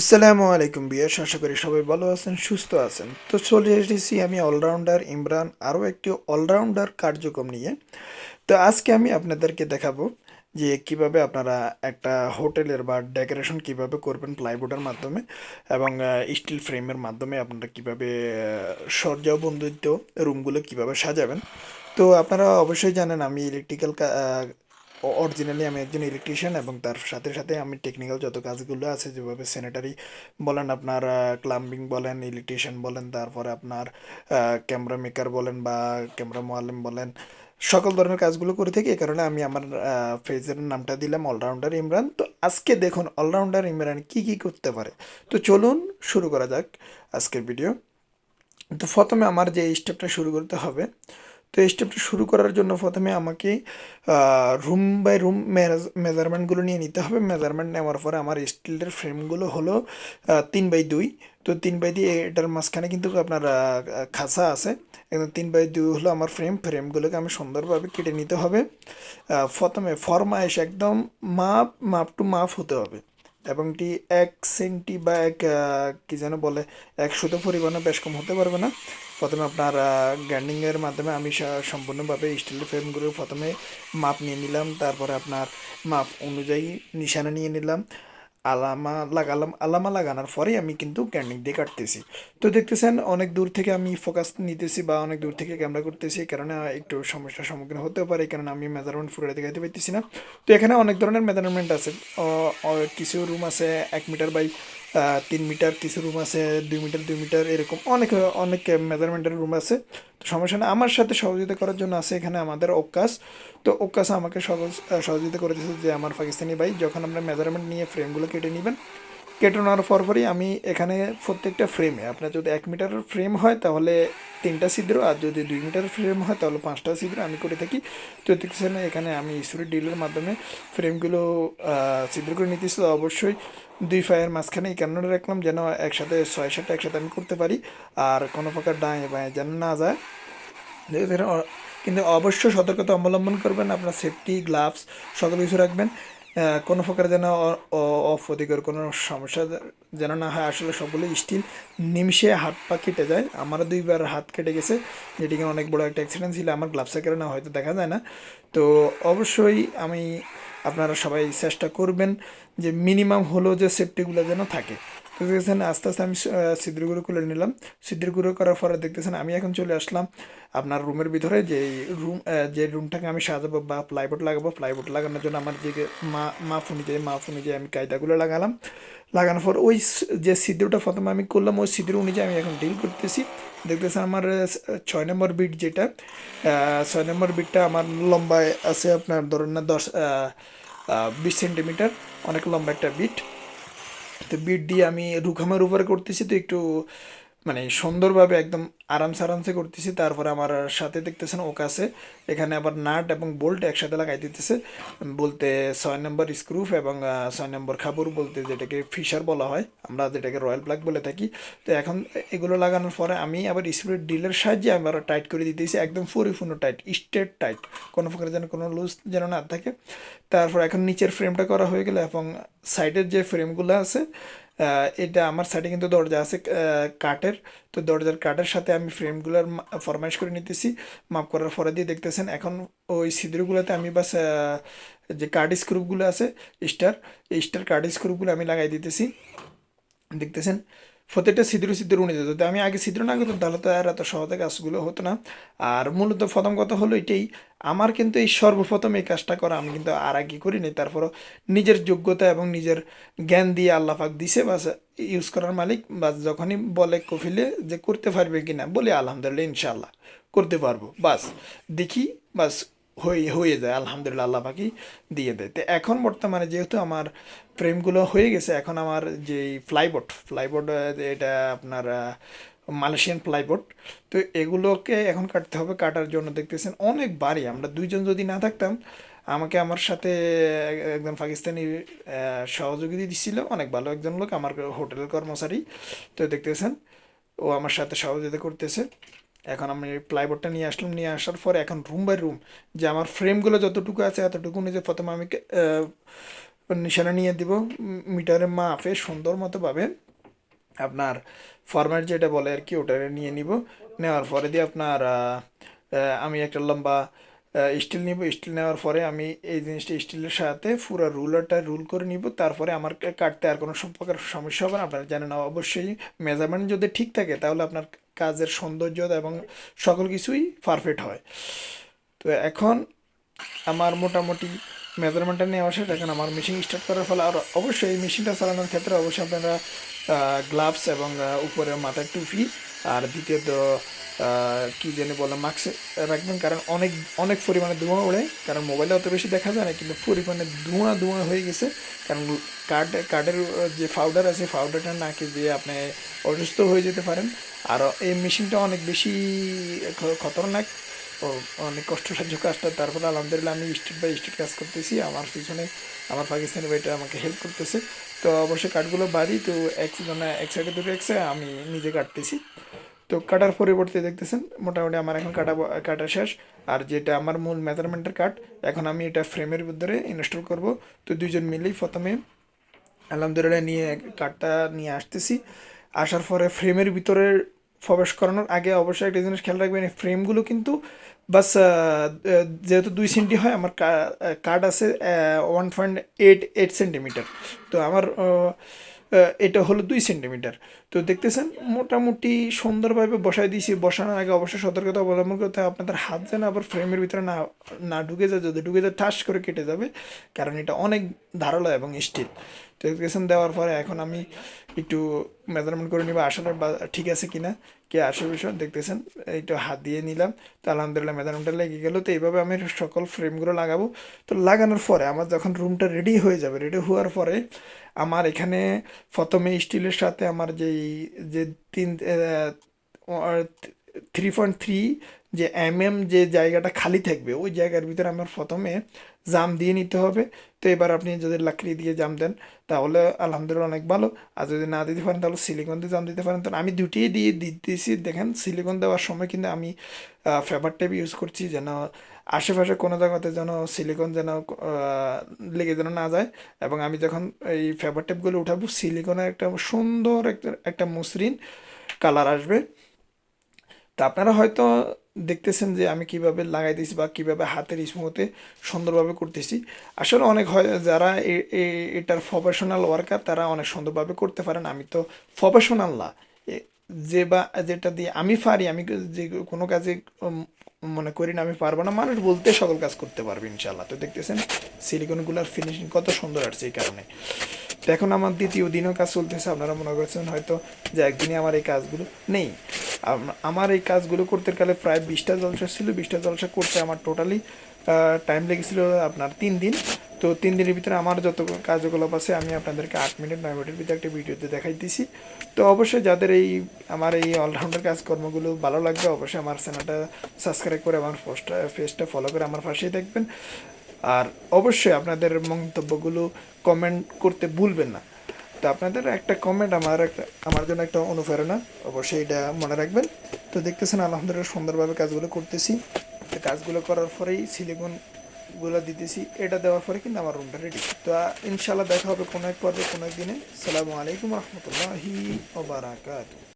আসসালামু আলাইকুম বিয়াস, আশা করি সবাই ভালো আছেন, সুস্থ আছেন। তো চলে এসেছি আমি অলরাউন্ডার ইমরান আরও একটি অলরাউন্ডার কার্যক্রম নিয়ে। তো আজকে আমি আপনাদেরকে দেখাবো যে কীভাবে আপনারা একটা হোটেলের বা ডেকোরেশন কীভাবে করবেন প্লাইবোর্ডের মাধ্যমে এবং স্টিল ফ্রেমের মাধ্যমে আপনারা কীভাবে সজ্জা বন্ধুত্ব রুমগুলো কীভাবে সাজাবেন। তো আপনারা অবশ্যই জানেন আমি ইলেকট্রিক্যাল অরিজিনালি আমি একজন ইলেকট্রিশিয়ান এবং তার সাথে সাথে আমি টেকনিক্যাল যত কাজগুলো আছে, যেভাবে স্যানিটারি বলেন আপনার ক্লাম্বিং বলেন ইলেকট্রিশিয়ান বলেন, তারপরে আপনার ক্যামেরা মেকার বলেন বা ক্যামেরা মোয়ালেম বলেন, সকল ধরনের কাজগুলো করে থাকি। এ কারণে আমি আমার ফেজের নামটা দিলাম অলরাউন্ডার ইমরান। তো আজকে দেখুন অলরাউন্ডার ইমরান কি কি করতে পারে? তো চলুন শুরু করা যাক আজকের ভিডিও তো প্রথমে আমার যে স্টেপটা শুরু করতে হবে তো এই স্টেপটা শুরু করার জন্য প্রথমে আমাকে রুম বাই রুম মেজারমেন্টগুলো নিয়ে নিতে হবে। মেজারমেন্ট নেওয়ার পরে আমার স্টিলের ফ্রেমগুলো হলো তিন বাই দুই। তো তিন বাই দুই এটার মাঝখানে কিন্তু আপনার খাসা আছে। একদম তিন বাই দুই হলো আমার ফ্রেম ফ্রেমগুলোকে আমি সুন্দরভাবে কেটে নিতে হবে। প্রথমে ফরমাইশ একদম মাপ মাপ টু মাপ হতে হবে। এবং এটি এক সেন্টি বা এক কী যেন বলে, এক সুতো পরিমাণে বেশ কম হতে পারবে না। প্রথমে আপনার গ্যান্ডিংয়ের মাধ্যমে আমি সম্পূর্ণভাবে স্টিলের ফ্রেমগুলো প্রথমে মাপ নিয়ে নিলাম, তারপরে আপনার মাপ অনুযায়ী নিশানা নিয়ে নিলাম। আলামা লাগালাম আলামা লাগানোর পরেই আমি কিন্তু ক্যান্ডিং দিয়ে কাটতেছি। তো দেখতেছেন, অনেক দূর থেকে আমি ফোকাস নিতেছি বা অনেক দূর থেকে ক্যামেরা করতেছি কারণে একটু সমস্যার সম্মুখীন হতে পারে কারণ আমি মেজারমেন্ট ফুটে দেখাতে পারতেছি না। তো এখানে অনেক ধরনের মেজারমেন্ট আছে। কিছু রুম আছে, এক মিটার বাই তিন মিটার, কিছু রুম আছে, দুই মিটার দুই মিটার, এরকম অনেক অনেক মেজারমেন্টের রুম আছে। তো সমস্যা না আমার সাথে সহযোগিতা করার জন্য আছে এখানে আমাদের ওকাস। তো ওকাস আমাকে সহযোগিতা করে দিয়েছে যে, আমার পাকিস্তানি ভাই, যখন আমরা মেজারমেন্ট নিয়ে ফ্রেমগুলো কেটে নেবেন কেটে নেওয়ার পরপরই আমি এখানে প্রত্যেকটা ফ্রেমে আপনার যদি এক মিটারের ফ্রেম হয় তাহলে তিনটা ছিদ্র, আর যদি দুই মিটার ফ্রেম হয় তাহলে পাঁচটা ছিদ্র। আমি করে থাকি তো দেখছেন এখানে আমি ইসুরি ডিলের মাধ্যমে ফ্রেমগুলো ছিদ্র করে নিতেছি। তো অবশ্যই দুই ফায়ের মাঝখানে এই কারণে রাখলাম যেন একসাথে ছয় সাতটা একসাথে আমি করতে পারি, আর কোনো প্রকার ডাঁয়ে বাঁয়ে যেন না যায়। কিন্তু অবশ্যই সতর্কতা অবলম্বন করবেন, আপনার সেফটি গ্লাভস সকল কিছু রাখবেন। কোনো প্রকার যেন অপ্রতিকর, কোনো সমস্যা যেন না হয়, আসলে সবগুলো স্টিল নিমিশে হাত পা কেটে যায়। আমারও দুইবার হাত কেটে গেছে। যেটি কিনা অনেক বড় একটা অ্যাক্সিডেন্ট ছিল, আমার গ্লাভসের কারণে হয়তো দেখা যায় না। তো অবশ্যই আমি আপনারা সবাই চেষ্টা করবেন যে মিনিমাম হলো যে সেফটিগুলো যেন থাকে। দেখতেছেন, আস্তে আস্তে আমি ছিদ্রগুলো খুলে নিলাম। ছিদ্রগুলো করার পরে দেখতেছেন, আমি এখন চলে আসলাম আপনার রুমের ভিতরে যে রুম যে রুমটাকে আমি সাজাবো বা প্লাইবোর্ড লাগাবো। প্লাইবোর্ড লাগানোর জন্য আমার যে মা মাপ অনুযায়ী মাপ অনুযায়ী আমি কায়দাগুলো লাগালাম। লাগানোর পর ওই যে ছিদ্রটা প্রথমে আমি করলাম, ওই ছিদ্র অনুযায়ী আমি এখন ডিল করতেছি। দেখতেছেন আমার ছয় নম্বর বিট যেটা ছয় নম্বর বিটটা আমার লম্বায় আছে আপনার ধরুন না দশ বিশ সেন্টিমিটার অনেক লম্বা একটা বিট তো বিট দিয়ে আমি রুখামের উপরে করতেছি তো একটু মানে সুন্দরভাবে একদম আরামসে আরামসে করতেছি। তারপরে আমার সাথে দেখতেছেন ও কাছে। এখানে আবার নাট এবং বোল্ট একসাথে লাগাই দিতেছে। বলতে ছয় নম্বর স্ক্রুফ এবং ছয় নম্বর খাবুর বলতে যেটাকে ফিশার বলা হয়। আমরা যেটাকে রয়্যাল প্লাগ বলে থাকি। তো এখন এগুলো লাগানোর পরে আমি আবার স্প্রে ডিলের সাহায্যে আবার টাইট করে দিতেছি। একদম পরিপূর্ণ টাইট, স্ট্রেট টাইট। কোনো প্রকার যেন কোনো লুজ যেন না থাকে। তারপর এখন নিচের ফ্রেমটা করা হয়ে গেলে এবং সাইডের যে ফ্রেমগুলো আছে এটা আমার সাইডে কিন্তু দরজা আছে কাঠের। তো দরজার কাঠের সাথে আমি ফ্রেমগুলোর ফরমাইশ করে নিতেছি। মাপ করার পরে দিয়ে দেখতেছেন, এখন ওই ছিদ্রগুলোতে আমি বাস যে কার্ড স্ক্রুপগুলো আছে স্টার স্টার কার্ড স্ক্রুপগুলো আমি লাগাই দিতেছি। দেখতেছেন, প্রত্যেকটা ছিদ্র ছিদ্র উনি যেত। আমি আগে ছিদ্র না করতাম, তাহলে তো আর এত সহজে কাজগুলো হতো না। আর মূলত প্রথম কথা হলো এটাই আমার কিন্তু এই সর্বপ্রথম এই কাজটা করা, আমি কিন্তু আর আগে করিনি। তারপরও নিজের যোগ্যতা এবং নিজের জ্ঞান দিয়ে আল্লাহাক দিছে বা ইউজ করার মালিক। বা যখনই বলে কফিলে যে করতে পারবে কি না বলি আলহামদুলিল্লাহ ইনশাল্লাহ করতে পারব। বাস দেখি, বাস হয়ে হয়ে যায়, আলহামদুলিল্লাহ, আল্লাহ পাখি দিয়ে দেয়। তো এখন বর্তমানে যেহেতু আমার ফ্রেমগুলো হয়ে গেছে, এখন আমার যে ফ্লাইবোর্ড ফ্লাইবোর্ড এটা আপনার মালয়েশিয়ান প্লাইবোর্ড তো এগুলোকে এখন কাটতে হবে, কাটার জন্য দেখতেছেন অনেক বাড়ি। আমরা দুইজন যদি না থাকতাম, আমাকে আমার সাথে একজন পাকিস্তানি সহযোগিতা দিচ্ছিল অনেক ভালো একজন লোক, আমার হোটেলের কর্মচারী। তো দেখতেছেন, ও আমার সাথে সহযোগিতা করতেছে। এখন আমি প্লাইবোর্ডটা নিয়ে আসলাম, নিয়ে আসার পরে এখন রুম বাই রুম যে আমার ফ্রেমগুলো যতটুকু আছে, এতটুকু নিজে প্রথমে আমি নিশানা নিয়ে দিব মিটারের মিটারে মাপে সুন্দর মতো পাবে আপনার ফরম্যাট যেটা বলে আর কি ওটা নিয়ে নিব। নেওয়ার পরে দিয়ে আপনার আমি একটা লম্বা স্টিল নিব। স্টিল নেওয়ার পরে আমি এই জিনিসটা স্টিলের সাথে পুরো রুলারটা রুল করে নিব। তারপরে আমার কাটতে আর কোনো প্রকার সমস্যা হবে না। আপনারা জানেন অবশ্যই মেজারমেন্ট যদি ঠিক থাকে, তাহলে আপনার কাজের সৌন্দর্য এবং সকল কিছুই পারফেক্ট হয়। তো এখন আমার মোটামুটি মেজারমেন্টটা নেওয়া শেষ। এখন আমার মেশিন স্টার্ট করার ফলে আর অবশ্যই এই মেশিনটা চালানোর ক্ষেত্রে অবশ্যই আপনারা গ্লাভস এবং উপরে মাথার টুপি। আর দ্বিতীয়ত কি জানি বলে মাস্ক রাখবেন, কারণ অনেক অনেক পরিমাণে ধোঁয়া ওড়ে। কারণ মোবাইলে অত বেশি দেখা যায় না, কিন্তু পরিমাণে ধোঁয়া ধোঁয়া হয়ে গেছে। কারণ কার্ড কার্ডের যে পাউডার আছে পাউডারটা নাকে দিয়ে আপনি অসুস্থ হয়ে যেতে পারেন। আর এই মেশিনটা অনেক বেশি খতরনাক। অনেক কষ্টসাধ্য কাজটা। তারপরে আলহামদুলিল্লাহ আমি স্ট্রিট বাই স্ট্রিট কাজ করতেছি। আমার পিছনে, আমার পাকিস্তানি ভাইটা আমাকে হেল্প করতেছে। তো অবশ্যই কাঠগুলো বাড়ি, তো এক মানে এক সাইডে দুটো এক সাইডে আমি নিজে কাটতেছি। তো কাটার পরিবর্তে দেখতেছেন, মোটামুটি আমার এখন কাটা কাটা শেষ। আর যেটা আমার মূল মেজারমেন্টের কাট এখন আমি এটা ফ্রেমের ভিতরে ইনস্টল করব। তো দুইজন মিলেই প্রথমে আলহামদুলিল্লাহ নিয়ে কার্ডটা নিয়ে আসতেছি। আসার পরে ফ্রেমের ভিতরে প্রবেশ করানোর আগে অবশ্যই একটা জিনিস খেয়াল রাখবেন, এই ফ্রেমগুলো কিন্তু বাস যেহেতু দুই সেন্টি হয়, আমার কার্ড আছে one point eight eight centimetre তো আমার এটা হলো দুই সেন্টিমিটার। তো দেখতেছেন, মোটামুটি সুন্দরভাবে বসাই দিয়েছি। বসানোর আগে অবশ্যই সতর্কতা অবলম্বন করতে হবে। আপনাদের হাত যেন আবার ফ্রেমের ভিতরে না না ঢুকে যায়, যদি ঢুকে যায় ঠাস করে কেটে যাবে, কারণ এটা অনেক ধারালো এবং স্টিল তো দেখতেছেন, দেওয়ার পরে এখন আমি একটু মেজারমেন্ট করে নিব, আসলে ঠিক আছে কিনা। কে আসল বিষয় দেখতেছেন? এইটা হাত দিয়ে নিলাম। তো আলহামদুলিল্লাহ মেদানুমটা লেগে গেলো। তো এইভাবে আমি সকল ফ্রেমগুলো লাগাবো। তো লাগানোর পরে আমার যখন রুমটা রেডি হয়ে যাবে রেডি হওয়ার পরে আমার এখানে প্রথমে স্টিলের সাথে আমার যেই, যে তিন থ্রি পয়েন্ট থ্রি যে এম এম যে জায়গাটা খালি থাকবে, ওই জায়গার ভিতরে আমার প্রথমে জাম দিয়ে নিতে হবে। তো এবার আপনি যদি লাকড়ি দিয়ে জাম দেন, তাহলে আলহামদুলিল্লাহ অনেক ভালো। আর যদি না দিতে পারেন, তাহলে সিলিকন দিয়ে জাম দিতে পারেন। তো আমি দুটিই দিয়ে দিতেছি। দেখেন সিলিকন দেওয়ার সময় কিন্তু আমি ফেভার টেপ ইউজ করছি যেন আশেপাশে কোনো জায়গাতে যেন সিলিকন যেন লেগে যেন না যায়। এবং আমি যখন এই ফেভার টেপগুলো উঠাবো সিলিকনের একটা সুন্দর একটা একটা মসৃণ কালার আসবে। তা আপনারা হয়তো দেখতেছেন যে আমি কীভাবে দিয়েছি বা কীভাবে হাতের স্মুথে সুন্দরভাবে করতেছি। আসলে অনেক হয়, যারা এটার প্রফেশনাল ওয়ার্কার তারা অনেক সুন্দরভাবে করতে পারেন। আমি তো প্রফেশনাল না। যে বা, যেটা দিয়ে আমি পারি, আমি যে কোনো কাজে মনে করি না, আমি পারব না। মানুষ বলতে সকল কাজ করতে পারবে ইনশাল্লাহ তো দেখতেছেন, সিলিকনগুলোর ফিনিশিং কত সুন্দর আসছে এই কারণে। তো এখন আমার দ্বিতীয় দিনও কাজ চলতেছে। আপনারা মনে করছেন হয়তো যে একদিনে আমার এই কাজগুলো নেই। আমার এই কাজগুলো করতে গেলে প্রায় বিশটা জলসা ছিল, বিশটা জলসা করতে আমার টোটালি টাইম লেগেছিল আপনার তিন দিন। তো তিন দিনের ভিতরে আমার যত কার্যকলাপ আছে আমি আপনাদেরকে আট মিনিট, নয় মিনিটের ভিতরে একটা ভিডিওতে দেখাই দেখাইতেছি। তো অবশ্যই যাদের এই, আমার এই অলরাউন্ডার কাজকর্মগুলো ভালো লাগবে, অবশ্যই আমার চ্যানেলটা সাবস্ক্রাইব করে আমার পোস্টটা ফেসটা ফলো করে আমার পাশেই দেখবেন আর অবশ্যই আপনাদের মন্তব্যগুলো কমেন্ট করতে ভুলবেন না। তো আপনাদের একটা কমেন্ট আমার একটা আমার জন্য একটা অনুপ্রেরণা। অবশ্যই এটা মনে রাখবেন। তো দেখতেছেন, আলহামদুলিল্লাহ সুন্দরভাবে কাজগুলো করতেছি। তো কাজগুলো করার পরেই সিলিকনগুলো দিতেছি। এটা দেওয়ার পরে কিন্তু আমার রুমটা রেডি তো ইনশাআল্লাহ ইনশাল্লাহ দেখা হবে কোনো এক পর্বে, কোনো এক দিনে। সালামু আলাইকুম রহমতুল্লাহি ওবারাকাতু